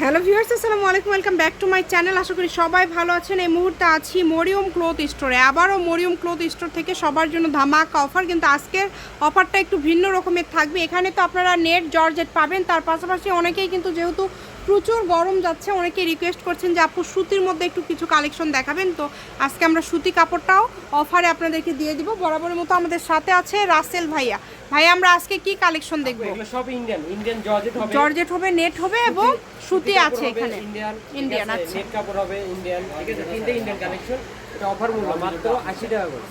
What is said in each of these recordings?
Hello viewers, আসসালামু আলাইকুম, welcome back to my channel. আশা করি সবাই ভালো আছেন। এই মুহূর্তে আছি মরিয়ম ক্লোথ স্টোরে। আবারও মরিয়ম ক্লোথ স্টোর থেকে সবার জন্য ধামাকা অফার, কিন্তু আজকের অফারটা একটু ভিন্ন রকমের থাকবে। এখানে তো আপনারা নেট, জর্জেট পাবেন। তার পাশাপাশি অনেকেই কিন্তু যেহেতু প্রচুর গরম যাচ্ছে, অনেকেই রিকোয়েস্ট করছেন যে আপু সুতির মধ্যে একটু কিছু কালেকশন দেখাবেন। তো আজকে আমরা সুতি কাপড়টাও অফারে আপনাদেরকে দিয়ে দিব। বরাবরের মতো আমাদের সাথে আছে রাসেল ভাইয়া। ভাইয়া আমরা আজকে কি কালেকশন দেখব? এগুলো সব ইন্ডিয়ান ইন্ডিয়ান জর্জেট হবে। জর্জেট হবে নেট হবে এবং সুতি আছে এখানে। ইন্ডিয়ান ইন্ডিয়ান আচ্ছা। নেট কাপড় হবে ইন্ডিয়ান ঠিক আছে তিনটে ইন্ডিয়ান কালেকশন এটা অফার মূল্য মাত্র আশি টাকা করে।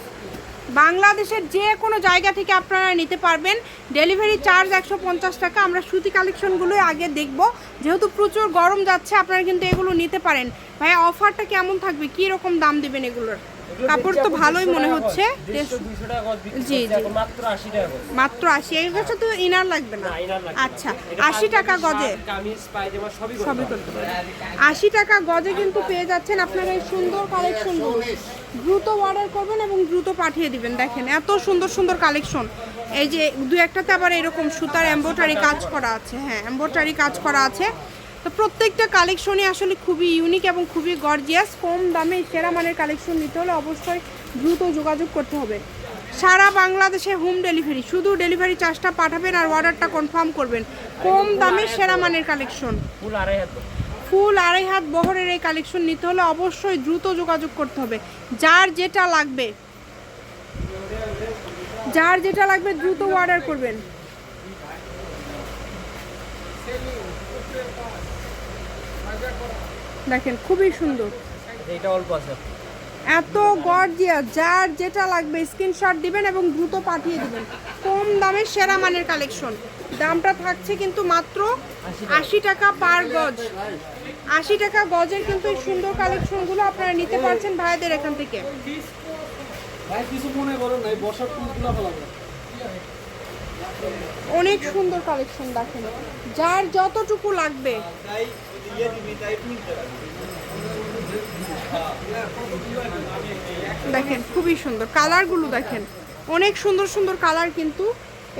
বাংলাদেশের যে কোনো জায়গা থেকে আপনারা নিতে পারবেন। ডেলিভারি চার্জ একশো পঞ্চাশ টাকা। আমরা সুতি কালেকশনগুলোই আগে দেখব। যেহেতু প্রচুর গরম যাচ্ছে আপনারা কিন্তু এগুলো নিতে পারেন। ভাইয়া অফারটা কেমন থাকবে? কি রকম দাম দেবেন এগুলোর? কাপড় তো ভালোই মনে হচ্ছে। জি, জি। মাত্র আশি এর কাছে তো ইনার লাগবে না। আচ্ছা আশি টাকা গজে। সবই করতে আশি টাকা গজে কিন্তু পেয়ে যাচ্ছেন আপনারা এই সুন্দর কালেকশনগুলো দ্রুত অর্ডার করবেন এবং দ্রুত পাঠিয়ে দিবেন দেখেন এত সুন্দর সুন্দর কালেকশন এই যে দু একটাতে আবার এরকম সুতার এম্ব্রয়ডারি কাজ করা আছে হ্যাঁ এম্ব্রয়ডারি কাজ করা আছে। তো প্রত্যেকটা কালেকশনই আসলে খুবই ইউনিক এবং খুবই গর্জিয়াস কম দামে সেরা মানের কালেকশন নিতে হলে অবশ্যই দ্রুত যোগাযোগ করতে হবে। সারা বাংলাদেশে হোম ডেলিভারি শুধু ডেলিভারি চার্জটা পাঠাবেন আর অর্ডারটা কনফার্ম করবেন। কম দামে সেরা মানের কালেকশন ফুল আড়াই হাত ফুল আড়াই হাত বহরের এই কালেকশন নিতে হলে অবশ্যই দ্রুত যোগাযোগ করতে হবে। যার যেটা লাগবে যার যেটা লাগবে দ্রুত অর্ডার করবেন। দেখেন খুবই সুন্দর। এটা অল্প আছে। এত গর্জিয়া যার যেটা লাগবে স্ক্রিনশট দিবেন এবং দ্রুত পাঠিয়ে দিবেন। কম দামে সেরা মানের কালেকশন দামটা থাকছে কিন্তু মাত্র আশি টাকা। পার গজ। আশি টাকা গজের কিন্তু এই সুন্দর কালেকশনগুলো আপনারা নিতে পারছেন ভাইদের এখান থেকে। ভাই কিছু মনে না বসার ফুলগুলো ফেলাবে অনেক সুন্দর কালেকশন দেখেন। যার যতটুকু লাগবে। দেখেন, খুবই সুন্দর। কালারগুলো দেখেন। অনেক সুন্দর সুন্দর কালার কিন্তু।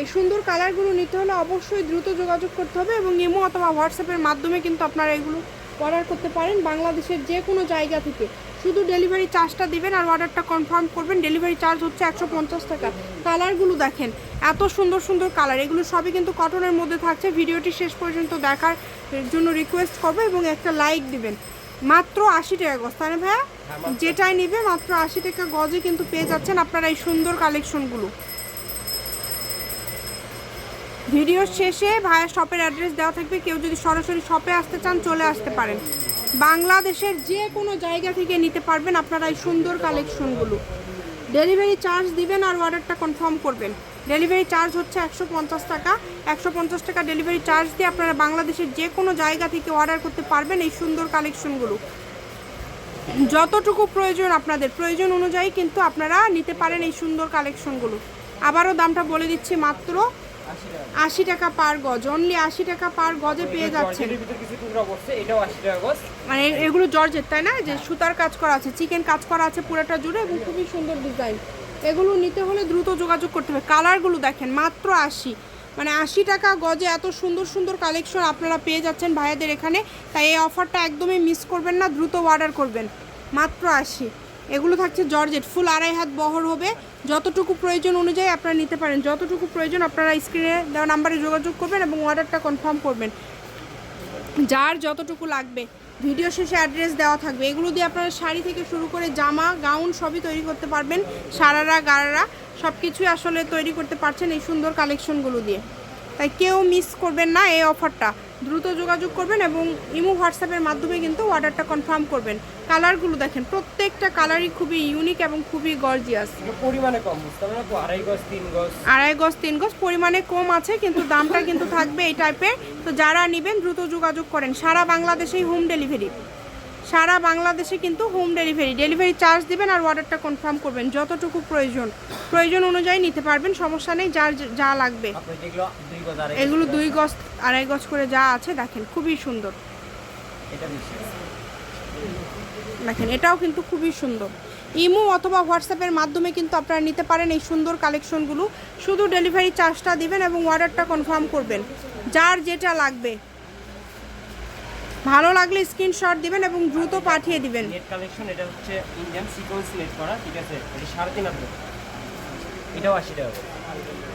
এই সুন্দর কালারগুলো নিতে হলে অবশ্যই দ্রুত যোগাযোগ করতে হবে এবং ইমো অথবা হোয়াটসঅ্যাপের মাধ্যমে কিন্তু আপনারা এগুলো অর্ডার করতে পারেন। বাংলাদেশের যে কোনো জায়গা থেকে। শুধু ডেলিভারি চার্জটা দিবেন আর অর্ডারটা কনফার্ম করবেন। ডেলিভারি চার্জ হচ্ছে একশো পঞ্চাশ টাকা। কালারগুলো দেখেন এত সুন্দর সুন্দর কালার এগুলো সবই কিন্তু কটনের মধ্যে থাকছে। ভিডিওটি শেষ পর্যন্ত দেখার জন্য রিকোয়েস্ট করব এবং একটা লাইক দিবেন। মাত্র আশি টাকা গজ। তাই না ভাইয়া যেটাই নিবে মাত্র আশি টাকা গজে কিন্তু পেয়ে যাচ্ছেন আপনারা এই সুন্দর কালেকশনগুলো ভিডিওর শেষে ভাইয়া শপের অ্যাড্রেস দেওয়া থাকবে। কেউ যদি সরাসরি শপে আসতে চান চলে আসতে পারেন। বাংলাদেশের যে কোনো জায়গা থেকে নিতে পারবেন আপনারা এই সুন্দর কালেকশনগুলো। ডেলিভারি চার্জ দিবেন আর অর্ডারটা কনফার্ম করবেন। ডেলিভারি চার্জ হচ্ছে একশো পঞ্চাশ টাকা। একশো পঞ্চাশ টাকা ডেলিভারি চার্জ দিয়ে আপনারা বাংলাদেশের যে কোনো জায়গা থেকে অর্ডার করতে পারবেন এই সুন্দর কালেকশনগুলো। যতটুকু প্রয়োজন আপনাদের, প্রয়োজন অনুযায়ী কিন্তু আপনারা নিতে পারেন এই সুন্দর কালেকশনগুলো। আবারও দামটা বলে দিচ্ছি মাত্র আশি টাকা পার গজ অনলি আশি টাকা পার গজে পেয়ে গজ। মানে এগুলো জর্জের তাই না? যে সুতার কাজ করা আছে চিকেন কাজ করা আছে পুরোটা জুড়ে এবং খুবই সুন্দর ডিজাইন এগুলো নিতে হলে দ্রুত যোগাযোগ করতে হবে। কালারগুলো দেখেন মাত্র আশি। মানে আশি টাকা গজে এত সুন্দর সুন্দর কালেকশন আপনারা পেয়ে যাচ্ছেন ভাইয়াদের এখানে। তাই এই অফারটা একদমই মিস করবেন না দ্রুত অর্ডার করবেন। মাত্র আশি। এগুলো থাকছে জর্জেট। ফুল আড়াই হাত বহর হবে। যতটুকু প্রয়োজন অনুযায়ী আপনারা নিতে পারেন। যতটুকু প্রয়োজন আপনারা স্ক্রিনে দেওয়া নাম্বারে যোগাযোগ করবেন এবং অর্ডারটা কনফার্ম করবেন। যার যতটুকু লাগবে। ভিডিও শেষে অ্যাড্রেস দেওয়া থাকবে। এগুলো দিয়ে আপনারা শাড়ি থেকে শুরু করে জামা, গাউন সবই তৈরি করতে পারবেন। সারারা, গারারা সব কিছুই আসলে তৈরি করতে পারছেন এই সুন্দর কালেকশনগুলো দিয়ে। তাই কেউ মিস করবেন না এই অফারটা দ্রুত যোগাযোগ করবেন এবং ইমো হোয়াটসঅ্যাপের মাধ্যমে কিন্তু অর্ডারটা কনফার্ম করবেন। কালারগুলো দেখেন প্রত্যেকটা কালারই খুবই ইউনিক এবং খুবই গর্জিয়াস পরিমাণে কম আড়াই গজ তিন গজ। আড়াই গজ তিন গজ পরিমাণে কম আছে কিন্তু দামটা কিন্তু থাকবে এই টাইপের তো যারা নেবেন দ্রুত যোগাযোগ করেন। সারা বাংলাদেশেই হোম ডেলিভারি সারা বাংলাদেশে কিন্তু হোম ডেলিভারি ডেলিভারি চার্জ দিবেন আর অর্ডারটা কনফার্ম করবেন যতটুকু প্রয়োজন। প্রয়োজন অনুযায়ী নিতে পারবেন সমস্যা নেই যার যা লাগবে। এগুলো দুই গজ আড়াই গজ করে যা আছে দেখেন খুবই সুন্দর। দেখেন এটাও কিন্তু খুবই সুন্দর। ইমো অথবা হোয়াটসঅ্যাপের মাধ্যমে কিন্তু আপনারা নিতে পারেন এই সুন্দর কালেকশনগুলো শুধু ডেলিভারি চার্জটা দিবেন এবং অর্ডারটা কনফার্ম করবেন। যার যেটা লাগবে। ভালো লাগলে স্ক্রিনশট দিবেন এবং দ্রুত পাঠিয়ে দিবেন। নেট কালেকশন এটা হচ্ছে ইন্ডিয়ান সিকোয়েন্স নেট করা ঠিক আছে? এটা সাড়ে তিন হাজার এটাও আশি টাকা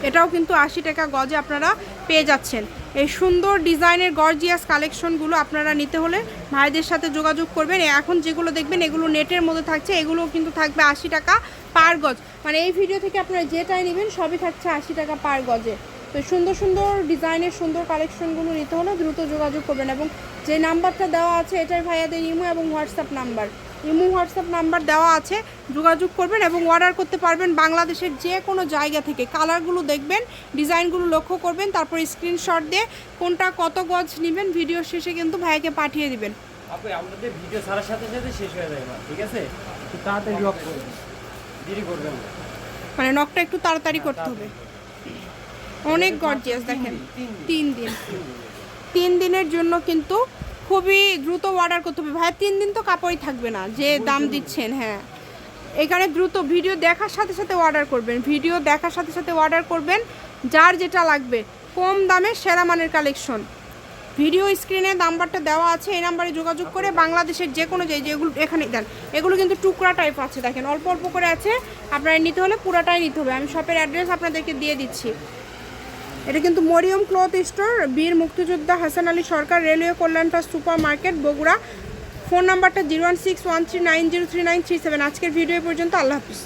এটাও কিন্তু আশি টাকা গজে আপনারা পেয়ে যাচ্ছেন। এই সুন্দর ডিজাইনের গর্জিয়াস কালেকশনগুলো আপনারা নিতে হলে ভাইদের সাথে যোগাযোগ করবেন। এখন যেগুলো দেখবেন এগুলো নেটের মধ্যে থাকছে এগুলো কিন্তু থাকবে আশি টাকা পার গজ। মানে এই ভিডিও থেকে আপনারা যেটাই নেবেন সবই থাকছে আশি টাকা পার গজে। তো সুন্দর সুন্দর ডিজাইনের সুন্দর কালেকশনগুলো নিতে হলে দ্রুত যোগাযোগ করবেন এবং যে নাম্বারটা দেওয়া আছে এটাই ভাইয়াদের ইমো এবং WhatsApp number. Imo WhatsApp number দেওয়া আছে যোগাযোগ করবেন এবং অর্ডার করতে পারবেন বাংলাদেশের যে কোনো জায়গা থেকে। কালারগুলো দেখবেন ডিজাইনগুলো লক্ষ্য করবেন তারপর স্ক্রিনশট দিয়ে কোনটা কত গজ নেবেন ভিডিও শেষে কিন্তু ভাইয়াকে পাঠিয়ে দিবেন। আপনি আমাদের ভিডিও ছাড়ার সাথে সাথে শেষ হয়ে যাবে ঠিক আছে? তাড়াতাড়ি করবেন দেরি করবেন মানে নখটা একটু তাড়াতাড়ি করতে হবে। অনেক গর্জিয়াস দেখেন। তিন দিন তিন দিনের জন্য কিন্তু খুবই দ্রুত অর্ডার করতে হবে। ভাই তিন দিন তো কাপড়ই থাকবে না যে দাম দিচ্ছেন হ্যাঁ। এখানে দ্রুত ভিডিও দেখার সাথে সাথে অর্ডার করবেন। ভিডিও দেখার সাথে সাথে অর্ডার করবেন যার যেটা লাগবে। কম দামে সেরা মানের কালেকশন ভিডিও স্ক্রিনে নাম্বারটা দেওয়া আছে এই নাম্বারে যোগাযোগ করে বাংলাদেশের যে কোনো জায়গায় যেগুলো এখানে দেন। এগুলো কিন্তু টুকরা টাইপ আছে দেখেন। অল্প অল্প করে আছে। আপনারা নিতে হলে পুরাটাই নিতে হবে। আমি শপের অ্যাড্রেস আপনাদেরকে দিয়ে দিচ্ছি। এটা কিন্তু মরিয়ম ক্লথ স্টোর, বীর মুক্তিযোদ্ধা হাসান আলী সরকার, রেলওয়ে কল্যাণ trust super market Bogura. Phone নাম্বারটা zero one six one three nine zero three nine three seven. আজকের ভিডিও পর্যন্ত আল্লাহ হাফিজ।